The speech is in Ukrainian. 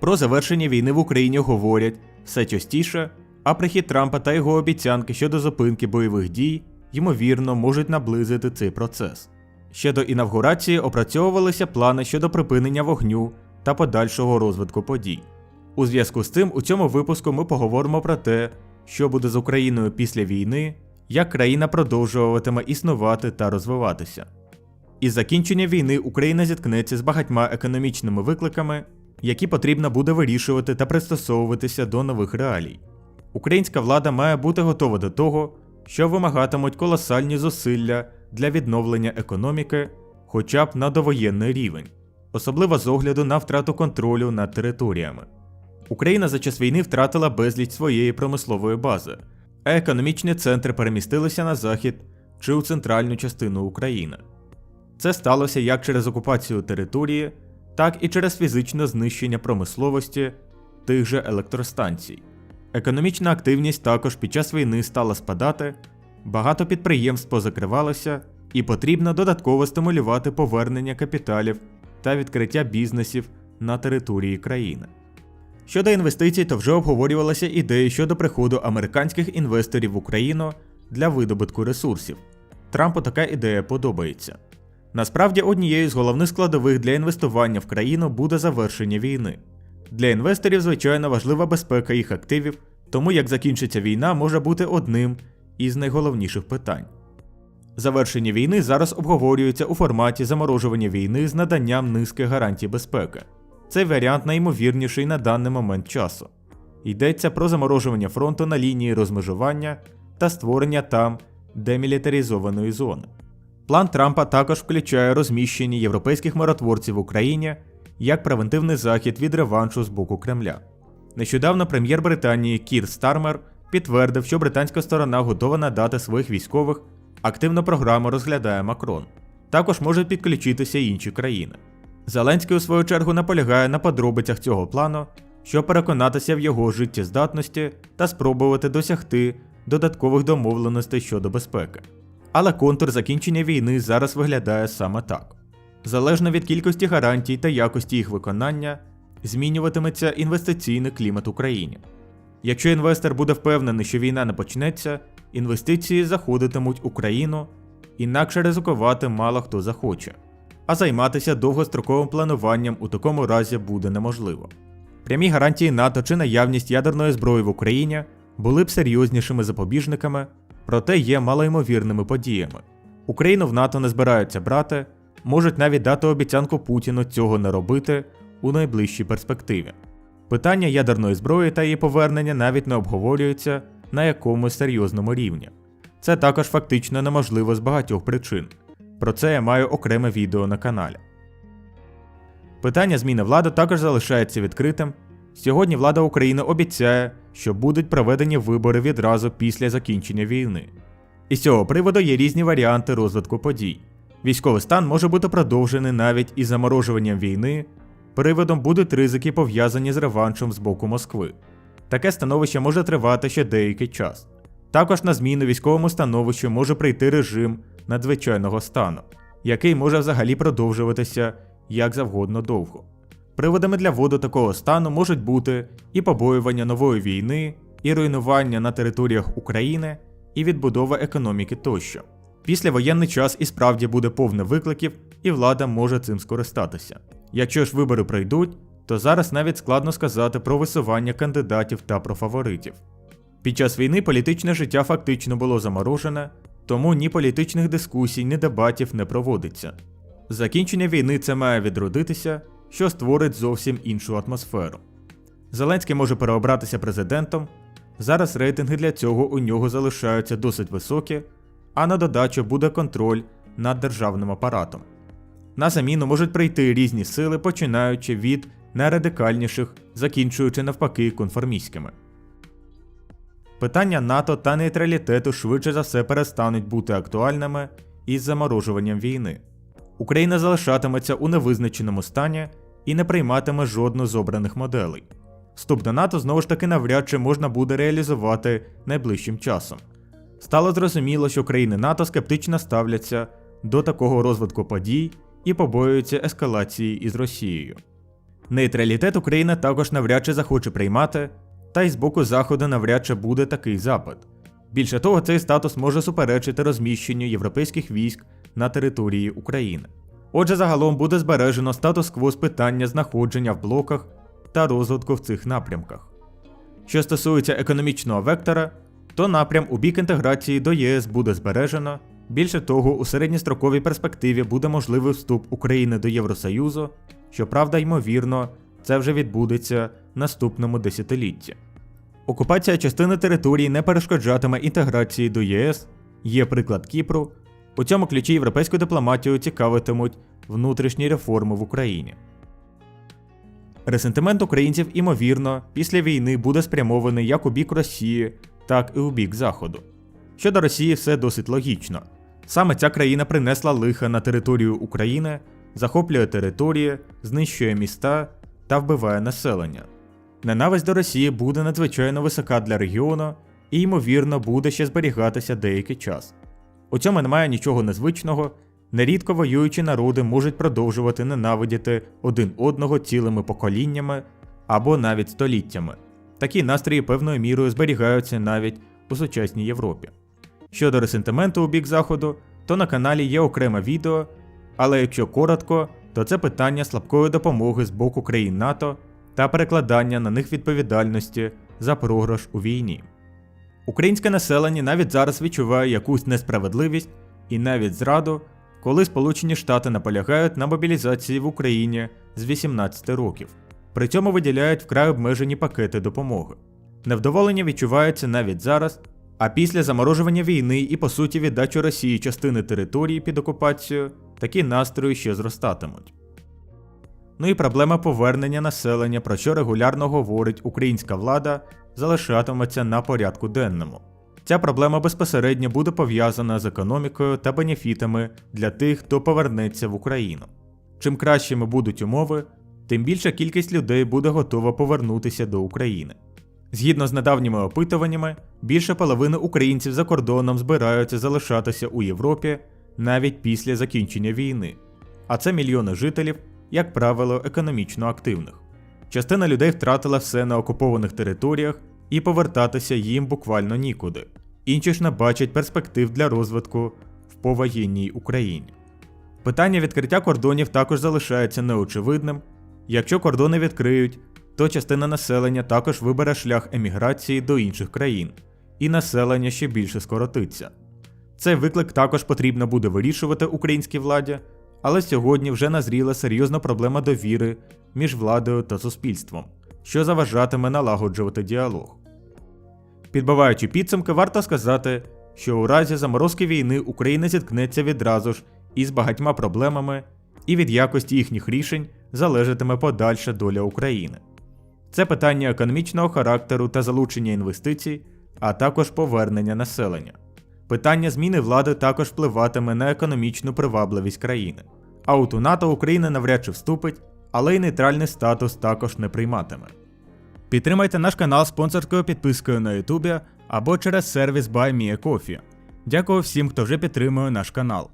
Про завершення війни в Україні говорять все частіше, а прихід Трампа та його обіцянки щодо зупинки бойових дій, ймовірно, можуть наблизити цей процес. Ще до інавгурації опрацьовувалися плани щодо припинення вогню та подальшого розвитку подій. У зв'язку з цим у цьому випуску ми поговоримо про те, що буде з Україною після війни, як країна продовжуватиме існувати та розвиватися. Із закінчення війни Україна зіткнеться з багатьма економічними викликами, які потрібно буде вирішувати та пристосовуватися до нових реалій. Українська влада має бути готова до того, що вимагатимуть колосальні зусилля для відновлення економіки, хоча б на довоєнний рівень, особливо з огляду на втрату контролю над територіями. Україна за час війни втратила безліч своєї промислової бази, а економічні центри перемістилися на захід чи у центральну частину України. Це сталося як через окупацію території, так і через фізичне знищення промисловості тих же електростанцій. Економічна активність також під час війни стала спадати, багато підприємств позакривалося, і потрібно додатково стимулювати повернення капіталів та відкриття бізнесів на території країни. Щодо інвестицій, то вже обговорювалися ідеї щодо приходу американських інвесторів в Україну для видобутку ресурсів. Трампу така ідея подобається. Насправді, однією з головних складових для інвестування в країну буде завершення війни. Для інвесторів, звичайно, важлива безпека їх активів, тому як закінчиться війна може бути одним із найголовніших питань. Завершення війни зараз обговорюється у форматі заморожування війни з наданням низки гарантій безпеки. Цей варіант найімовірніший на даний момент часу. Йдеться про заморожування фронту на лінії розмежування та створення там демілітаризованої зони. План Трампа також включає розміщення європейських миротворців в Україні як превентивний захід від реваншу з боку Кремля. Нещодавно прем'єр Британії Кір Стармер підтвердив, що британська сторона готова надати своїх військових, активну програму розглядає Макрон. Також можуть підключитися інші країни. Зеленський, у свою чергу, наполягає на подробицях цього плану, щоб переконатися в його життєздатності та спробувати досягти додаткових домовленостей щодо безпеки. Але контур закінчення війни зараз виглядає саме так. Залежно від кількості гарантій та якості їх виконання, змінюватиметься інвестиційний клімат в Україні. Якщо інвестор буде впевнений, що війна не почнеться, інвестиції заходитимуть у країну, інакше ризикувати мало хто захоче, а займатися довгостроковим плануванням у такому разі буде неможливо. Прямі гарантії НАТО чи наявність ядерної зброї в Україні були б серйознішими запобіжниками, проте є малоймовірними подіями. Україну в НАТО не збираються брати, можуть навіть дати обіцянку Путіну цього не робити у найближчій перспективі. Питання ядерної зброї та її повернення навіть не обговорюються на якомусь серйозному рівні. Це також фактично неможливо з багатьох причин. Про це я маю окреме відео на каналі. Питання зміни влади також залишається відкритим. Сьогодні влада України обіцяє, що будуть проведені вибори відразу після закінчення війни. Із цього приводу є різні варіанти розвитку подій. Військовий стан може бути продовжений навіть із заморожуванням війни. Приводом будуть ризики, пов'язані з реваншем з боку Москви. Таке становище може тривати ще деякий час. Також на зміну військовому становищу може прийти режим надзвичайного стану, який може взагалі продовжуватися як завгодно довго. Приводами для вводу такого стану можуть бути і побоювання нової війни, і руйнування на територіях України, і відбудова економіки тощо. Післявоєнний час і справді буде повне викликів, і влада може цим скористатися. Якщо ж вибори пройдуть, то зараз навіть складно сказати про висування кандидатів та про фаворитів. Під час війни політичне життя фактично було заморожене, тому ні політичних дискусій, ні дебатів не проводиться. Закінчення війни це має відродитися, що створить зовсім іншу атмосферу. Зеленський може переобратися президентом. Зараз рейтинги для цього у нього залишаються досить високі, а на додачу буде контроль над державним апаратом. На заміну можуть прийти різні сили, починаючи від найрадикальніших, закінчуючи навпаки конформістськими. Питання НАТО та нейтралітету швидше за все перестануть бути актуальними із заморожуванням війни. Україна залишатиметься у невизначеному стані і не прийматиме жодну з обраних моделей. Вступ до НАТО знову ж таки навряд чи можна буде реалізувати найближчим часом. Стало зрозуміло, що країни НАТО скептично ставляться до такого розвитку подій і побоюються ескалації із Росією. Нейтралітет Україна також навряд чи захоче приймати, та й з боку Заходу навряд чи буде такий запит. Більше того, цей статус може суперечити розміщенню європейських військ на території України. Отже, загалом буде збережено статус-кво з питання знаходження в блоках та розвитку в цих напрямках. Що стосується економічного вектора, то напрям у бік інтеграції до ЄС буде збережено. Більше того, у середньостроковій перспективі буде можливий вступ України до Євросоюзу, щоправда, ймовірно, це вже відбудеться наступному десятилітті. Окупація частини території не перешкоджатиме інтеграції до ЄС, є приклад Кіпру. У цьому ключі європейську дипломатію цікавитимуть внутрішні реформи в Україні. Ресентимент українців, імовірно, після війни буде спрямований як у бік Росії, так і у бік Заходу. Щодо Росії, все досить логічно. Саме ця країна принесла лиха на територію України, захоплює території, знищує міста та вбиває населення. Ненависть до Росії буде надзвичайно висока для регіону і, ймовірно, буде ще зберігатися деякий час. У цьому немає нічого незвичного. Нерідко воюючі народи можуть продовжувати ненавидіти один одного цілими поколіннями або навіть століттями. Такі настрої певною мірою зберігаються навіть у сучасній Європі. Щодо ресентименту у бік заходу, то на каналі є окреме відео, але якщо коротко, то це питання слабкої допомоги з боку країн НАТО та перекладання на них відповідальності за програш у війні. Українське населення навіть зараз відчуває якусь несправедливість і навіть зраду, коли Сполучені Штати наполягають на мобілізації в Україні з 18 років, при цьому виділяють вкрай обмежені пакети допомоги. Невдоволення відчувається навіть зараз, а після заморожування війни і по суті віддачі Росії частини території під окупацією, такі настрої ще зростатимуть. Ну і проблема повернення населення, про що регулярно говорить українська влада, залишатиметься на порядку денному. Ця проблема безпосередньо буде пов'язана з економікою та бенефітами для тих, хто повернеться в Україну. Чим кращими будуть умови, тим більша кількість людей буде готова повернутися до України. Згідно з недавніми опитуваннями, більше половини українців за кордоном збираються залишатися у Європі навіть після закінчення війни, а це мільйони жителів, як правило, економічно активних. Частина людей втратила все на окупованих територіях і повертатися їм буквально нікуди. Інші ж не бачать перспектив для розвитку в повоєнній Україні. Питання відкриття кордонів також залишається неочевидним. Якщо кордони відкриють, то частина населення також вибере шлях еміграції до інших країн, і населення ще більше скоротиться. Цей виклик також потрібно буде вирішувати українській владі, але сьогодні вже назріла серйозна проблема довіри між владою та суспільством, що заважатиме налагоджувати діалог. Підбиваючи підсумки, варто сказати, що у разі заморозки війни Україна зіткнеться відразу ж із багатьма проблемами, і від якості їхніх рішень залежатиме подальша доля України. Це питання економічного характеру та залучення інвестицій, а також повернення населення. Питання зміни влади також впливатиме на економічну привабливість країни. А от у НАТО Україна навряд чи вступить, але й нейтральний статус також не прийматиме. Підтримайте наш канал спонсорською підпискою на Ютубі або через сервіс BuyMeACoffee. Дякую всім, хто вже підтримує наш канал.